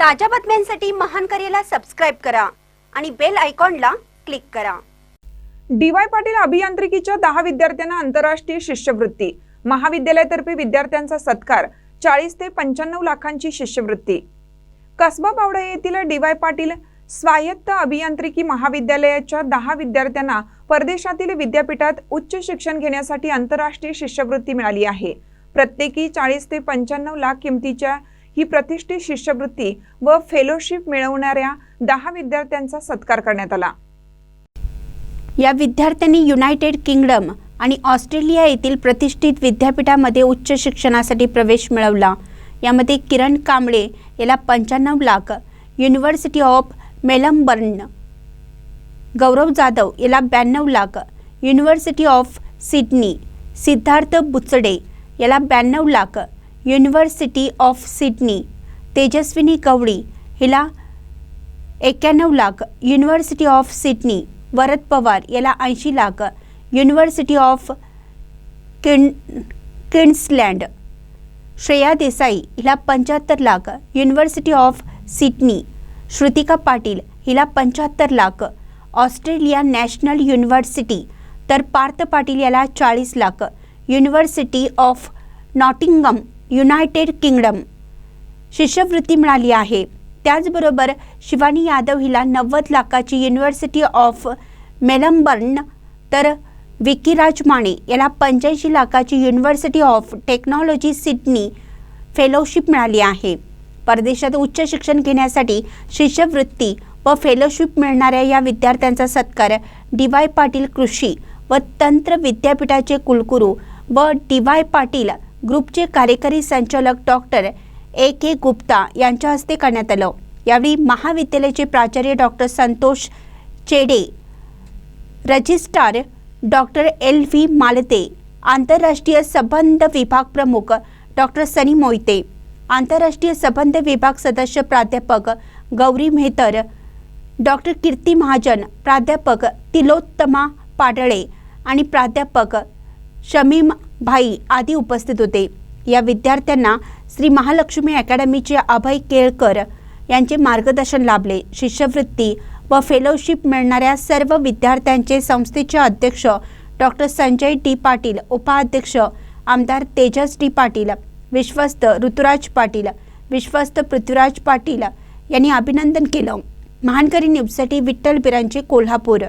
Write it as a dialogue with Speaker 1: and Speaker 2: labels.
Speaker 1: ताज्या बातम्यांसाठी महान करेला सबस्क्राईब करा आणि बेल आयकॉनला क्लिक करा.
Speaker 2: डी वाय पाटील अभियांत्रिकीच्या दहा विद्यार्थ्यांना आंतरराष्ट्रीय शिष्यवृत्ती. महाविद्यालयातर्फे विद्यार्थ्यांचा सत्कार चाळीस ते पंच्याण्णव लाखांची शिष्यवृत्ती. कसबा बावडा येथील डी वाय पाटील स्वायत्त अभियांत्रिकी महाविद्यालयाच्या दहा विद्यार्थ्यांना परदेशातील विद्यापीठात उच्च शिक्षण घेण्यासाठी आंतरराष्ट्रीय शिष्यवृत्ती मिळाली आहे. प्रत्येकी चाळीस ते पंच्याण्णव लाख किमतीच्या ही प्रतिष्ठित शिष्यवृत्ती व फेलोशिप मिळवणाऱ्या दहा विद्यार्थ्यांचा सत्कार करण्यात आला.
Speaker 1: या विद्यार्थ्यांनी युनायटेड किंगडम आणि ऑस्ट्रेलिया येथील प्रतिष्ठित विद्यापीठामध्ये उच्च शिक्षणासाठी प्रवेश मिळवला. यामध्ये किरण कांबळे याला पंच्याण्णव lakh university of Melbourne Gaurav Jadhav याला ब्याण्णव lakh university of Sydney Siddharth Buchade याला ब्याण्णव lakh university of Sydney Tejaswini Kawadi हिला एक्क्याण्णव lakh university of Sydney Varad Pawar याला ऐंशी lakh university of kin किन्सलँड Shreya Desai हिला पंच्याहत्तर lakh university of Sydney Shrutika Patil हिला पंच्याहत्तर लाख ऑस्ट्रेलिया नॅशनल युनिव्हर्सिटी तर पार्थ पाटील याला चाळीस lakh university of Nottingham United Kingdom. शिष्यवृत्ती मिळाली आहे. त्याचबरोबर शिवानी यादव हिला नव्वद लाखाची युनिव्हर्सिटी ऑफ मेलंबर्न तर विकीराज राजमाणे याला पंच्याऐंशी लाखाची university of technology Sydney fellowship मिळाली आहे. परदेशात उच्च शिक्षण घेण्यासाठी शिष्यवृत्ती व फेलोशिप मिळणाऱ्या या विद्यार्थ्यांचा सत्कार डी वाय पाटील कृषी व तंत्र विद्यापीठाचे कुलगुरू व डी वाय पाटील ग्रुपचे कार्यकारी संचालक डॉक्टर ए के गुप्ता यांच्या हस्ते करण्यात आलं. यावेळी महाविद्यालयाचे प्राचार्य doctor Santosh Chede registrar doctor L V Malte आंतरराष्ट्रीय संबंध विभाग प्रमुख डॉक्टर सनी मोहिते आंतरराष्ट्रीय संबंध विभाग सदस्य प्राध्यापक गौरी मेहतर डॉक्टर कीर्ती महाजन प्राध्यापक तिलोत्तमा पाडळे आणि प्राध्यापक शमीम भाई आदी उपस्थित होते. या विद्यार्थ्यांना श्री महालक्ष्मी अकॅडमीचे अभय केळकर यांचे मार्गदर्शन लाभले. शिष्यवृत्ती व फेलोशिप मिळणाऱ्या सर्व विद्यार्थ्यांचे संस्थेचे अध्यक्ष डॉक्टर संजय डी. पाटील उपाध्यक्ष आमदार तेजस डी. पाटील विश्वस्त ऋतुराज पाटील विश्वस्त पृथ्वीराज पाटील यांनी अभिनंदन केलं. महानकरी न्यूजसाठी विठ्ठल बिरांचे कोल्हापूर.